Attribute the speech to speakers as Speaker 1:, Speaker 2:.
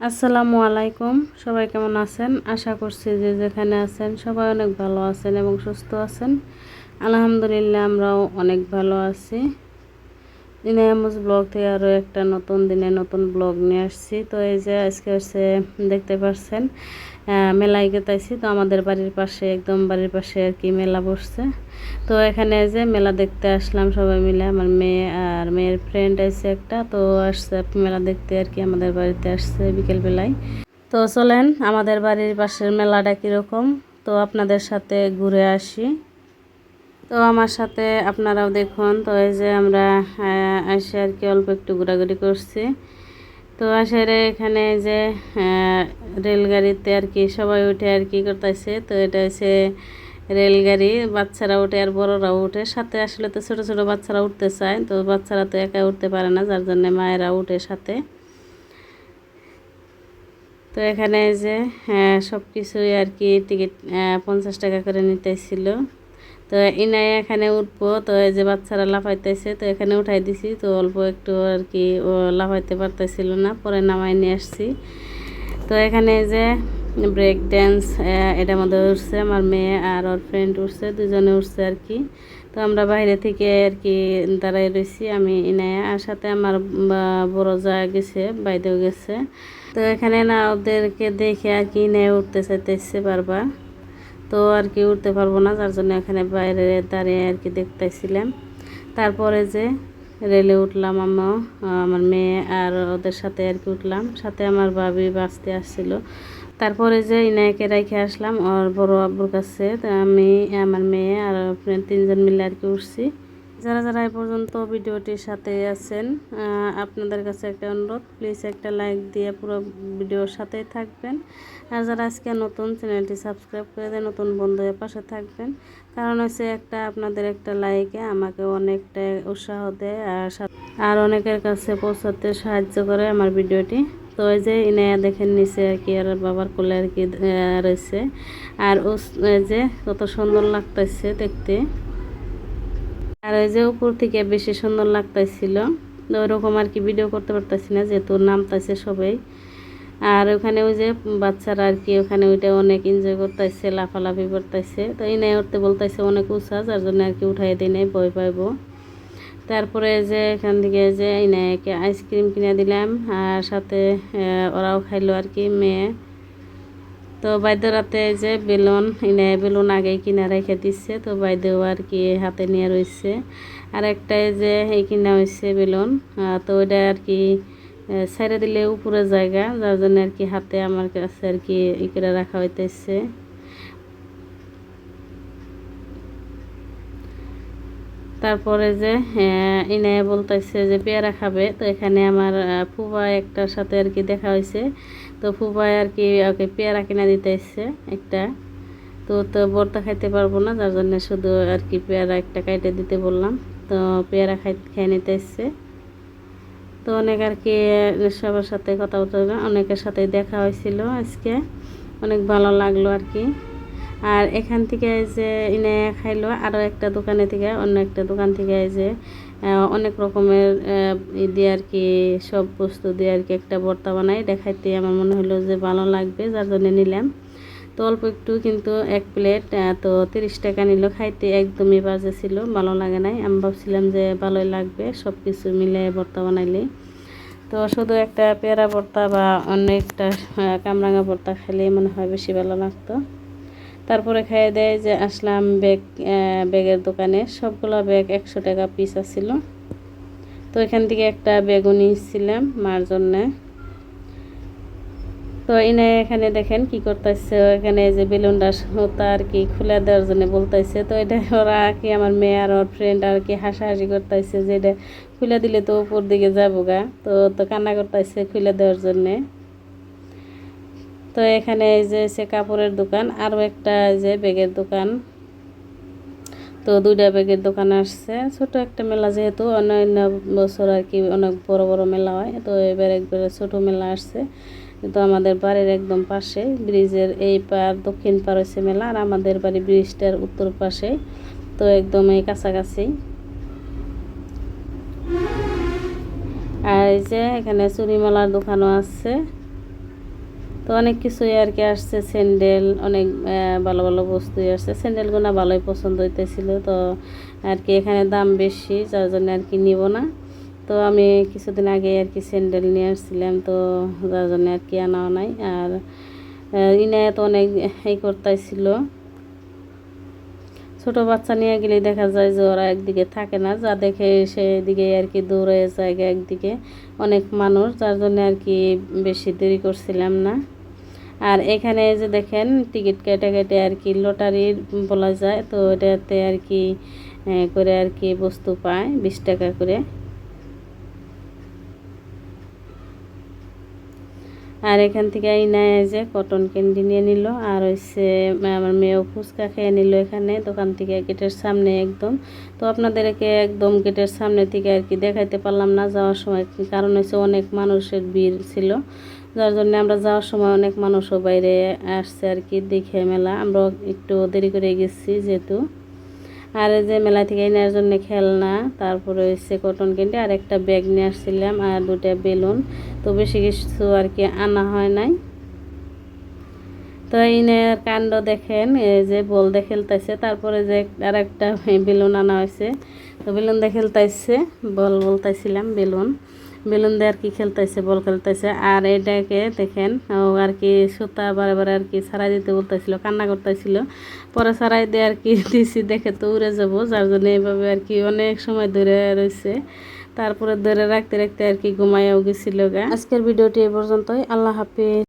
Speaker 1: আসসালামু আলাইকুম। সবাই কেমন আছেন? আশা করছি যে যেখানে আছেন সবাই অনেক ভালো আছেন এবং সুস্থ আছেন। আলহামদুলিল্লাহ আমরাও অনেক ভালো আছি। ইনায়ামুজ ব্লগ থেকে আরও একটা নতুন দিনে নতুন ব্লগ নিয়ে আসছি। তো এই যে আজকে হচ্ছে, দেখতে পাচ্ছেন মেলায় গেতাইছি। তো আমাদের বাড়ির পাশে, একদম বাড়ির পাশে আর কি মেলা বসছে। তো এখানে যে মেলা দেখতে আসলাম সবাই মিলে, আমার মেয়ে আর মেয়ের ফ্রেন্ড আছে একটা তো আসছে মেলা দেখতে আর কি আমাদের বাড়িতে আসছে বিকেলবেলায় তো চলেন আমাদের বাড়ির পাশের মেলাটা কীরকম? তো আপনাদের সাথে ঘুরে আসি। তো আমার সাথে আপনারাও দেখুন তো এই যে আমরা আহ, এসে আর কি অল্প একটু ঘোরাঘুরি করছি। তো আসলে এখানে যে রেলগাড়িতে আর কি সবাই উঠে আর কি করতেছে তো এটা হচ্ছে রেলগাড়ি, বাচ্চারা উঠে আর বড়রাও উঠে। সাথে আসলে তো ছোট ছোট বাচ্চারা উঠতে চায়, তো বাচ্চারা তো একা উঠতে পারে না, যার জন্য মায়েরা উঠে সাথে। তো এখানে যে সব কিছুই আর কি টিকিট পঞ্চাশ টাকা করে নিতেছিল। তো ইনাই এখানে উঠবো, তো এই যে বাচ্চারা লাফাইতেছে, তো এখানে উঠাই দিছি। তো অল্প একটু আর কি লাফাইতে পারতেছিল না, পরে নামাই নিয়ে আসছি। তো এখানে যে ব্রেক ড্যান্স এটার মধ্যে উঠছে, আমার মেয়ে আর ওর ফ্রেন্ড উঠছে, দুজনে উঠছে আর কি। তো আমরা বাইরে থেকে আর কি দাঁড়াই রয়েছি, আমি, ইনায়া, আর সাথে আমার বড় যা গেছে বাইরেও গেছে। তো এখানে না ওদেরকে দেখে আর কি ইনায়া উঠতে চাইতেছে বারবার। তো আর কি উঠতে পারব না, যার জন্য এখানে বাইরে দাঁড়িয়ে আর কি দেখতেছিলাম। তারপরে যে রেলে উঠলাম আমিও আমার মেয়ে আর ওদের সাথে আর কি উঠলাম। সাথে আমার ভাবি বাঁচতে আসছিল। তারপরে যে ইনায়কে রেখে আসলাম, ওর বড় আব্বুর কাছে আমি, আমার মেয়ে আর তিনজন মিলে আর কি উঠছি। যারা যারা এই পর্যন্ত ভিডিওটির সাথে আছেন আপনাদের কাছে একটা অনুরোধ প্লিজ একটা লাইক দিয়ে পুরো ভিডিওর সাথেই থাকবেন। আর যারা আজকে নতুন, চ্যানেলটি সাবস্ক্রাইব করে দেয় নতুন বন্ধুদের পাশে থাকবেন, কারণ হচ্ছে একটা আপনাদের একটা লাইকে আমাকে অনেকটা উৎসাহ দেয় আর আর অনেকের কাছে পৌঁছাতে সাহায্য করে আমার ভিডিওটি। তো ওই যে ইনায়া দেখেন নিচে আর কি আর বাবার কোলে আর কি রয়েছে। আর ও যে কত সুন্দর লাগতেছে দেখতে। আর ওই যে উপর থেকে বেশি সুন্দর লাগতেছিল। ওইরকম আর কি ভিডিও করতে পারতেছি না, যেহেতু নামতাছে সবাই। আর ওখানে ওই যে বাচ্চারা আর কি, ওখানে ওইটা অনেক এনজয় করতেছে, লাফালাফি করতেছে। তো এই নাই উঠতে বলতেছে অনেক উৎসাহ যার জন্য আর কি উঠাই নাই, ভয় পাইবো। তারপরে যে এখান থেকে যে ইনায়কে আইসক্রিম কিনে দিলাম আর সাথে ওরাও খাইলো আর কি, মেয়ে। তো বাইদ্য রাতে যে বেলুন, এনে বেলুন আগেই কিনা রেখে দিচ্ছে, তো বাইদেও আর কি হাতে নিয়ে রয়েছে আর একটাই যে এই কিনা হয়েছে বেলুন তো ওইটা আর কি ছেড়ে দিলে উপরে জায়গা, যার জন্য আর কি হাতে আমার কাছে আর কি ই করে রাখা হইতেছে। তারপরে যে ইনে বলতেছে যে, পেয়ারা খাবে। তো এখানে আমার ফুফা একটার সাথে আর কি দেখা হয়েছে। তো ফুফায় আর কি ওকে পেয়ারা কিনে দিতে এসছে একটা। তো তো বর্তা খাইতে পারব না, যার জন্য শুধু আর কি পেয়ারা একটা কাইটে দিতে বললাম। তো পেয়ারা খাই, খেয়ে নিতে এসছে তো অনেক আর কি সবার সাথে কথা বলতে অনেকের সাথে দেখা হয়েছিল আজকে। অনেক ভালো লাগল আর কি। আর এখান থেকে যে ইনে খাইলো আরও একটা দোকানে থেকে, অন্য একটা দোকান থেকে যে অনেক রকমের দিয়ে আর কি, সব বস্তু দিয়ে আর কি একটা ভর্তা বানাই। দেখাইতে আমার মনে হলো যে ভালো লাগবে, যার জন্য নিলাম। তো অল্প একটু কিন্তু এক প্লেট তো তিরিশ টাকা নিল। খাইতে একদমই বাজে ছিল, ভালো লাগে নাই। আমি ভাবছিলাম যে ভালোই লাগবে সব কিছু মিলে ভর্তা বানাইলে। তো শুধু একটা পেয়ারা ভর্তা বা অন্য একটা কামরাঙা ভর্তা খেলে মনে হয় বেশি ভালো লাগতো। তারপরে খাইয়ে দেয় যে আসলাম ব্যাগ ব্যাগের দোকানে। সবগুলো ব্যাগ একশো টাকা পিস আছিল। তো এখান থেকে একটা ব্যাগও নিয়েছিলাম মার জন্যে। তো এনে এখানে দেখেন কি করতেছে, এখানে যে বেলুনটা সুতা আর কি খুলে দেওয়ার জন্য বলতেছে। তো এটা ওরা কি আমার মেয়ে আর ওর ফ্রেন্ড আর কি হাসাহাসি করতেছে যে এটা খুলে দিলে তো উপর দিকে যাব গা। তো তো কান্না করতেছে খুলে দেওয়ার জন্যে। তো এখানে এই যে সে কাপড়ের দোকান, আরও একটা এই যে ব্যাগের দোকান। তো দুইটা ব্যাগের দোকান আসছে। ছোট একটা মেলা যেহেতু, অন্যান্য বছর আর কি অনেক বড় বড় মেলা হয়, তো এবার একবারে ছোট মেলা আসছে। তো আমাদের বাড়ির একদম পাশে, ব্রিজের এই পার, দক্ষিণ পার হচ্ছে মেলা, আর আমাদের বাড়ি ব্রিজটার উত্তর পাশে। তো একদম এই কাছাকাছি। আর এই যে এখানে চুরি মেলার দোকানও আছে তো অনেক কিছুই আর কি আসছে, স্যান্ডেল, অনেক ভালো ভালো বস্তুই আসছে। স্যান্ডেলগুলো ভালোই পছন্দ হইতেছিল, তো আর কি এখানে দাম বেশি, যার জন্য আর কি নিব না। তো আমি কিছুদিন আগে আর কি স্যান্ডেল নিয়ে আসছিলাম, তো যার জন্য আর কি আনাও নাই। আর ইনায় তো অনেক এই করতেছিল ছোট বাচ্চা নিয়ে গেলে দেখা যায় যে ওরা একদিকে থাকে না, যা দেখে সেদিকে আর কি দৌড়ে যায় একদিকে অনেক মানুষ, যার জন্য আর কি বেশি দেরি করছিলাম না। আর এখানে যে দেখেন, টিকিট কেটে কেটে আর কি লটারির বলা যায়, তো এটাতে আর কি করে আর কি বস্তু পায়, বিশ টাকা করে। আর এখান থেকে এই নেয় যে কটন ক্যান্ডি নিয়ে নিল। আর হচ্ছে আমার মেয়েও ফুচকা খেয়ে নিল এখানে, দোকান থেকে গেটের সামনে একদম। তো আপনাদেরকে একদম গেটের সামনে থেকে আর কি দেখাইতে পারলাম না, যাওয়ার সময় কারণ হচ্ছে অনেক মানুষের ভিড় ছিল। যার জন্য আমরা যাওয়ার সময় অনেক মানুষও বাইরে আসছে আর কি, দেখে মেলা। আমরা একটু দেরি করে গেছি যেহেতু। আর যে মেলা থেকে নেওয়ার জন্য খেলনা, তারপরে হচ্ছে কটন কিনতে আর একটা ব্যাগ নিয়ে আসছিলাম আর দুটা বেলুন। তো বেশি কিছু আর কি আনা হয় নাই। তো এই নের কাণ্ড দেখেন, এই যে বল দিয়ে খেলতেছে, তারপরে যে আর একটা বেলুন আনা হয়েছে। তো বেলুন দিয়ে খেলতেছে, বল বলতেছিলাম বেলুন। বেলুন দিয়ে আর কি খেলতেছে বল খেলতেছে আর এটাকে দেখেন, ও আর কি সুতা বারে বারে আর কি সারাই দিতে বলতেছিল কান্না করতেছিল পরে সারাই দিয়ে আর কি দিছি, দেখে তো উড়ে যাব, যার জন্য এইভাবে আর কি অনেক সময় ধরে রয়েছে তারপরে ধরে রাখতে রাখতে আর কি ঘুমাইয়াও গেছিল গা। আজকের ভিডিওটি এ পর্যন্তই, আল্লাহ হাফিজ।